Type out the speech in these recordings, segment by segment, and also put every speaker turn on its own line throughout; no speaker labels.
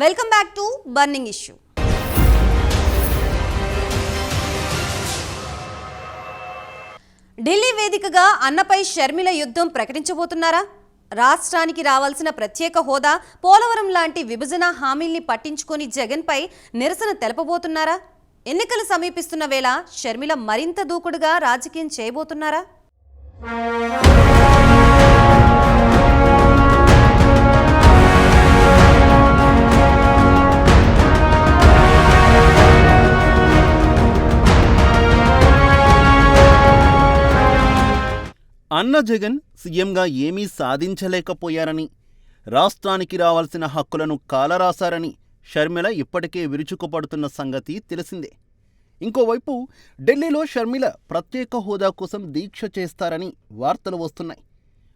Welcome back to burning issue Delhi వేదికగా అన్నపై షర్మిల యుద్ధం ప్రకటించబోతున్నారా? రాష్ట్రానికి రావాల్సిన ప్రత్యేక హోదా పోలవరం లాంటి విభజన హామీల్ని పట్టించుకొని జగన్పై నిరసన తెలపబోతున్నారా? ఎన్నికలు సమీపిస్తున్న వేళ షర్మిల మరింత దూకుడుగా రాజకీయం చేయబోతున్నారా?
అన్న జగన్ సీఎంగా ఏమీ సాధించలేకపోయారని రాష్ట్రానికి రావాల్సిన హక్కులను కాలరాశారని షర్మిల ఇప్పటికే విరుచుకుపడుతున్న సంగతి తెలిసిందే. ఇంకోవైపు ఢిల్లీలో షర్మిల ప్రత్యేక హోదా కోసం దీక్ష చేస్తారని వార్తలు వస్తున్నాయి.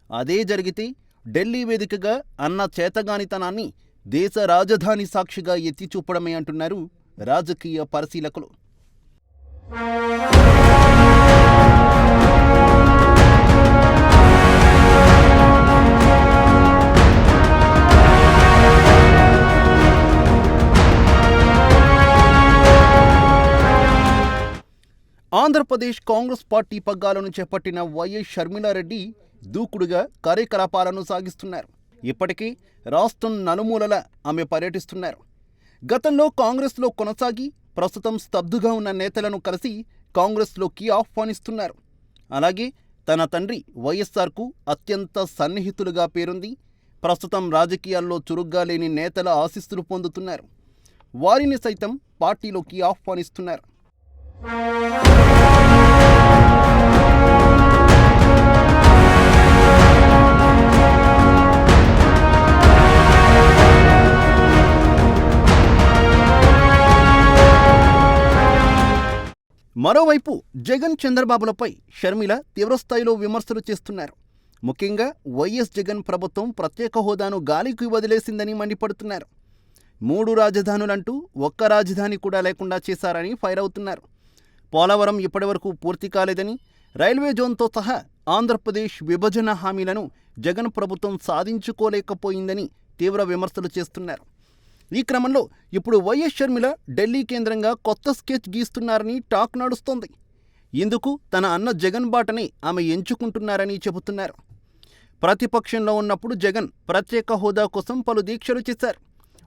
అదే జరిగితే ఢిల్లీ వేదికగా అన్న చేతగానితనాన్ని దేశ రాజధాని సాక్షిగా ఎత్తి చూపడమే అంటున్నారు రాజకీయ పరిశీలకులు. ఆంధ్రప్రదేశ్ కాంగ్రెస్ పార్టీ పగ్గాలను చేపట్టిన వైఎస్ షర్మిలారెడ్డి దూకుడుగా కార్యకలాపాలను సాగిస్తున్నారు. ఇప్పటికీ రాష్ట్రం నలుమూలల ఆమె పర్యటిస్తున్నారు. గతంలో కాంగ్రెస్లో కొనసాగి ప్రస్తుతం స్తబ్దుగా ఉన్న నేతలను కలిసి కాంగ్రెస్లోకి ఆహ్వానిస్తున్నారు. అలాగే తన తండ్రి వైఎస్ఆర్కు అత్యంత సన్నిహితులుగా పేరుంది ప్రస్తుతం రాజకీయాల్లో చురుగ్గా లేని నేతల ఆశీస్సులు పొందుతున్నారు. వారిని సైతం పార్టీలోకి ఆహ్వానిస్తున్నారు. మరోవైపు జగన్ చంద్రబాబులపై షర్మిల తీవ్రస్థాయిలో విమర్శలు చేస్తున్నారు. ముఖ్యంగా వైఎస్ జగన్ ప్రభుత్వం ప్రత్యేక హోదాను గాలికి వదిలేసిందని మండిపడుతున్నారు. మూడు రాజధానులంటూ ఒక్క రాజధాని కూడా లేకుండా చేశారని ఫైర్ అవుతున్నారు. పోలవరం ఇప్పటివరకు పూర్తి కాలేదని రైల్వే జోన్తో సహా ఆంధ్రప్రదేశ్ విభజన హామీలను జగన్ ప్రభుత్వం సాధించుకోలేకపోయిందని తీవ్ర విమర్శలు చేస్తున్నారు. ఈ క్రమంలో ఇప్పుడు వైఎస్ షర్మిల ఢిల్లీ కేంద్రంగా కొత్త స్కెచ్ గీస్తున్నారని టాక్ నడుస్తోంది. ఇందుకు తన అన్న జగన్ బాటని ఆమె ఎంచుకుంటున్నారని చెబుతున్నారు. ప్రతిపక్షంలో ఉన్నప్పుడు జగన్ ప్రత్యేక హోదా కోసం పలు దీక్షలు చేశారు.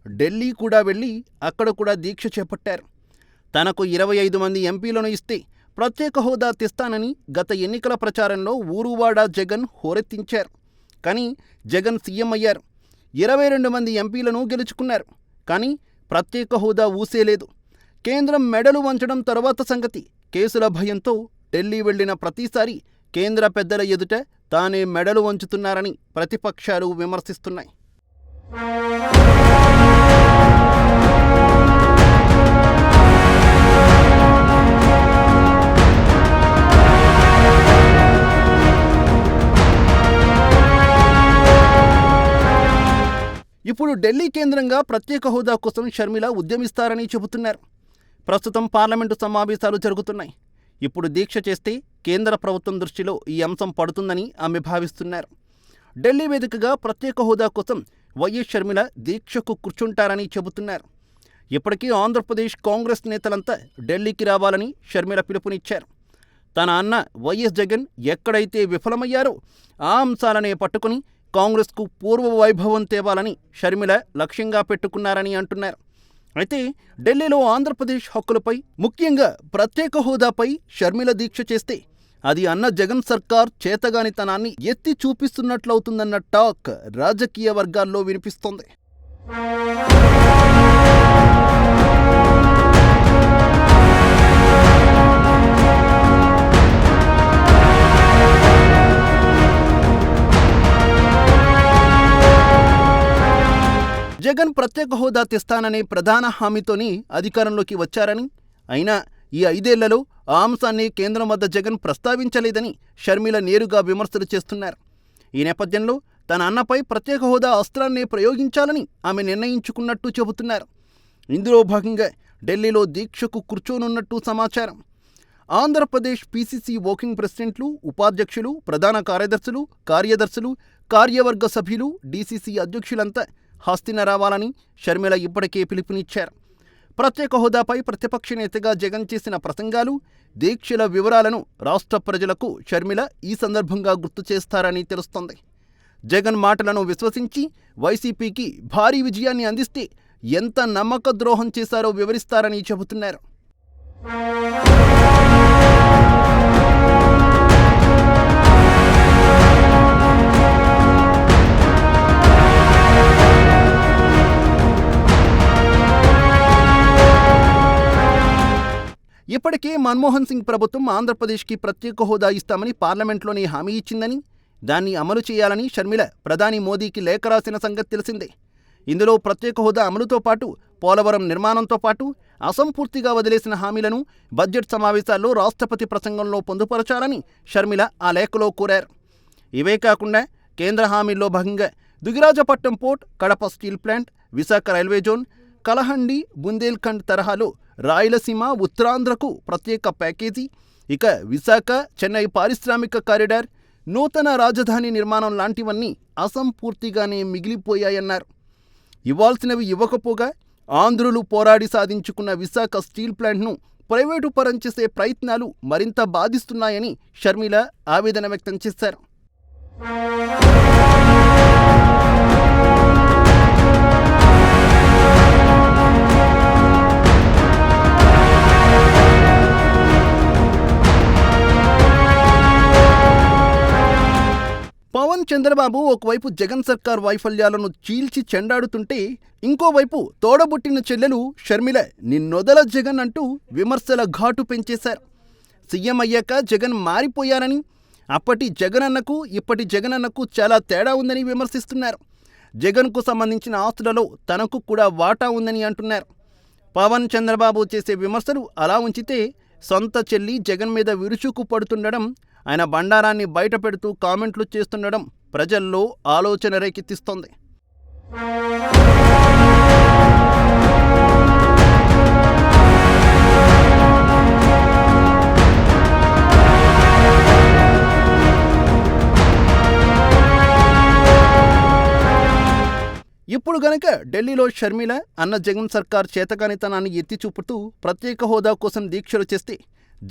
ఢిల్లీ కూడా వెళ్ళి అక్కడ కూడా దీక్ష చేపట్టారు. తనకు ఇరవై ఐదు మంది ఎంపీలను ఇస్తే ప్రత్యేక హోదా తెస్తానని గత ఎన్నికల ప్రచారంలో ఊరువాడ జగన్ హోరెత్తించారు. కానీ జగన్ సీఎం అయ్యారు. ఇరవై రెండు మంది ఎంపీలను గెలుచుకున్నారు. కానీ ప్రత్యేక హోదా ఊసేలేదు కేంద్రం మెడలు వంచడం తరువాత సంగతి. కేసుల భయంతో ఢిల్లీ వెళ్ళిన ప్రతిసారి కేంద్ర పెద్దల ఎదుట తానే మెడలు వంచుతున్నారని ప్రతిపక్షాలు విమర్శిస్తున్నాయి. ఇప్పుడు ఢిల్లీ కేంద్రంగా ప్రత్యేక హోదా కోసం షర్మిల ఉద్యమిస్తారని చెబుతున్నారు. ప్రస్తుతం పార్లమెంటు సమావేశాలు జరుగుతున్నాయి. ఇప్పుడు దీక్ష చేస్తే కేంద్ర ప్రభుత్వం దృష్టిలో ఈ అంశం పడుతుందని ఆమె భావిస్తున్నారు. ఢిల్లీ వేదికగా ప్రత్యేక హోదా కోసం వైఎస్ షర్మిల దీక్షకు కూర్చుంటారని చెబుతున్నారు. ఇప్పటికీ ఆంధ్రప్రదేశ్ కాంగ్రెస్ నేతలంతా ఢిల్లీకి రావాలని షర్మిల పిలుపునిచ్చారు. తన అన్న వైఎస్ జగన్ ఎక్కడైతే విఫలమయ్యారో ఆ అంశాలనే పట్టుకుని కాంగ్రెస్కు పూర్వ వైభవం తేవాలని షర్మిల లక్ష్యంగా పెట్టుకున్నారని అంటున్నారు. అయితే ఢిల్లీలో ఆంధ్రప్రదేశ్ హక్కులపై ముఖ్యంగా ప్రత్యేక హోదాపై షర్మిల దీక్ష చేస్తే అది అన్న జగన్ సర్కార్ చేతగానితనాన్ని ఎత్తి చూపిస్తున్నట్లవుతుందన్న టాక్ రాజకీయ వర్గాల్లో వినిపిస్తోంది. జగన్ ప్రత్యేక హోదా తెస్తాననే ప్రధాన హామీతోని అధికారంలోకి వచ్చారని అయినా ఈ ఐదేళ్ళలో ఆ అంశాన్ని కేంద్రం వద్ద జగన్ ప్రస్తావించలేదని షర్మిల నేరుగా విమర్శలు చేస్తున్నారు. ఈ నేపథ్యంలో తన అన్నపై ప్రత్యేక హోదా అస్త్రాన్ని ప్రయోగించాలని ఆమె నిర్ణయించుకున్నట్టు చెబుతున్నారు. ఇందులో భాగంగా ఢిల్లీలో దీక్షకు కూర్చోనున్నట్టు సమాచారం. ఆంధ్రప్రదేశ్ పీసీసీ వర్కింగ్ ప్రెసిడెంట్లు ఉపాధ్యక్షులు ప్రధాన కార్యదర్శులు కార్యదర్శులు కార్యవర్గ సభ్యులు డీసీసీ అధ్యక్షులంతా హస్తిన రావాలని షర్మిల ఇప్పటికే పిలుపునిచ్చారు. ప్రత్యేక హోదాపై ప్రతిపక్ష నేతగా జగన్ చేసిన ప్రసంగాలు దీక్షల వివరాలను రాష్ట్ర ప్రజలకు షర్మిల ఈ సందర్భంగా గుర్తు చేస్తారని తెలుస్తోంది. జగన్ మాటలను విశ్వసించి వైసీపీకి భారీ విజయాన్ని అందిస్తే ఎంత నమ్మక ద్రోహం చేశారో వివరిస్తారని చెబుతున్నారు. ఇప్పటికే మన్మోహన్ సింగ్ ప్రభుత్వం ఆంధ్రప్రదేశ్కి ప్రత్యేక హోదా ఇస్తామని పార్లమెంట్లోనే హామీ ఇచ్చిందని దాన్ని అమలు చేయాలని షర్మిల ప్రధాని మోదీకి లేఖ రాసిన సంగతి తెలిసిందే. ఇందులో ప్రత్యేక హోదా అమలుతో పాటు పోలవరం నిర్మాణంతో పాటు అసంపూర్తిగా వదిలేసిన హామీలను బడ్జెట్ సమావేశాల్లో రాష్ట్రపతి ప్రసంగంలో పొందుపరచాలని షర్మిల ఆ లేఖలో కోరారు. ఇవే కాకుండా కేంద్ర హామీల్లో భాగంగా Dugirajapatnam port Kadapa steel plant Visakha railway zone Kalahandi Bundelkhand తరహాలో రాయలసీమ ఉత్తరాంధ్రకు ప్రత్యేక ప్యాకేజీ. ఇక విశాఖ చెన్నై పారిశ్రామిక కారిడార్ నూతన రాజధాని నిర్మాణం లాంటివన్నీ అసంపూర్తిగానే మిగిలిపోయాయన్నారు. ఇవ్వాల్సినవి ఇవ్వకపోగా ఆంధ్రులు పోరాడి సాధించుకున్న విశాఖ స్టీల్ ప్లాంట్ను ప్రైవేటు పరం చేసే ప్రయత్నాలు మరింత బాధిస్తున్నాయని షర్మిల ఆవేదన వ్యక్తం చేశారు. చంద్రబాబు ఒకవైపు జగన్ సర్కార్ వైఫల్యాలను చీల్చి చెండాడుతుంటే ఇంకోవైపు తోడబుట్టిన చెల్లెలు షర్మిల నిన్నొదల జగన్ అంటూ విమర్శల ఘాటు పెంచేశారు. సీఎం అయ్యాక జగన్ మారిపోయారని అప్పటి జగనన్నకు ఇప్పటి జగనన్నకు చాలా తేడా ఉందని విమర్శిస్తున్నారు. జగన్కు సంబంధించిన ఆస్తులలో తనకు కూడా వాటా ఉందని అంటున్నారు. పవన్ చంద్రబాబు చేసే విమర్శలు అలా ఉంచితే సొంత చెల్లి జగన్ మీద విరుచుకు పడుతుండడం ఆయన బండారాన్ని బయటపెడుతూ కామెంట్లు చేస్తుండడం ప్రజల్లో ఆలోచన రేకెత్తిస్తోంది. ఇప్పుడు గనక ఢిల్లీలో షర్మిల అన్న జగన్ సర్కార్ చేతకానితనాన్ని ఎత్తి చూపుతూ ప్రత్యేక హోదా కోసం దీక్షలు చేస్తే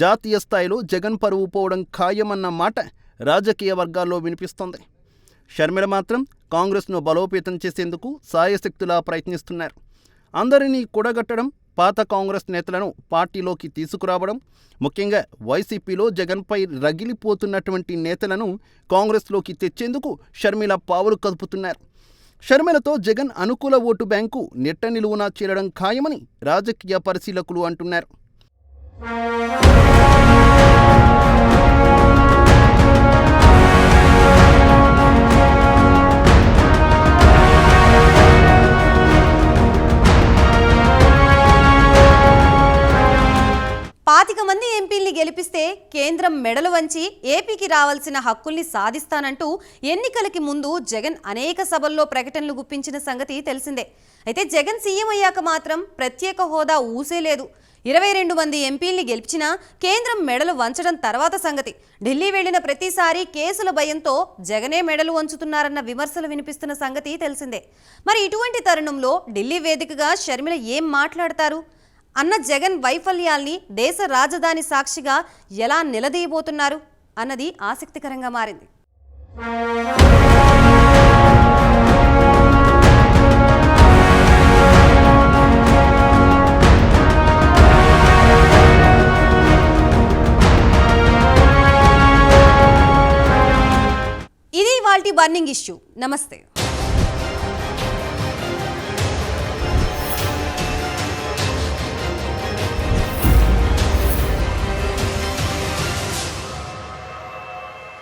జాతీయ స్థాయిలో జగన్ పరువు పోవడం ఖాయమన్న మాట రాజకీయ వర్గాల్లో వినిపిస్తోంది. షర్మిల మాత్రం కాంగ్రెస్ను బలోపేతం చేసేందుకు సాయశక్తులా ప్రయత్నిస్తున్నారు. అందరినీ కూడగట్టడం పాత కాంగ్రెస్ నేతలను పార్టీలోకి తీసుకురావడం ముఖ్యంగా వైసీపీలో జగన్పై రగిలిపోతున్నటువంటి నేతలను కాంగ్రెస్లోకి తెచ్చేందుకు షర్మిల పావులు కదుపుతున్నారు. షర్మిలతో జగన్ అనుకూల ఓటు బ్యాంకు నెట్ట నిలువునా చేరడం ఖాయమని రాజకీయ పరిశీలకులు అంటున్నారు.
కేంద్రం మెడలు వంచి ఏపీకి రావాల్సిన హక్కుల్ని సాధిస్తానంటూ ఎన్నికలకి ముందు జగన్ అనేక సభల్లో ప్రకటనలు గుప్పించిన సంగతి తెలిసిందే. అయితే జగన్ సీఎం అయ్యాక మాత్రం ప్రత్యేక హోదా ఊసే లేదు. ఇరవై రెండు మంది ఎంపీల్ని గెలిచినా కేంద్రం మెడలు వంచడం తర్వాత సంగతి. ఢిల్లీ వెళ్ళిన ప్రతిసారి కేసుల భయంతో జగనే మెడలు వంచుతున్నారన్న విమర్శలు వినిపిస్తున్న సంగతి తెలిసిందే. మరి ఇటువంటి తరుణంలో ఢిల్లీ వేదికగా షర్మిల ఏం మాట్లాడతారు? అన్న జగన్ వైఫల్యాల్ని దేశ రాజధాని సాక్షిగా ఎలా నిలదీయబోతున్నారు అన్నది ఆసక్తికరంగా మారింది. ఇది వాల్టి బర్నింగ్ ఇష్యూ. నమస్తే.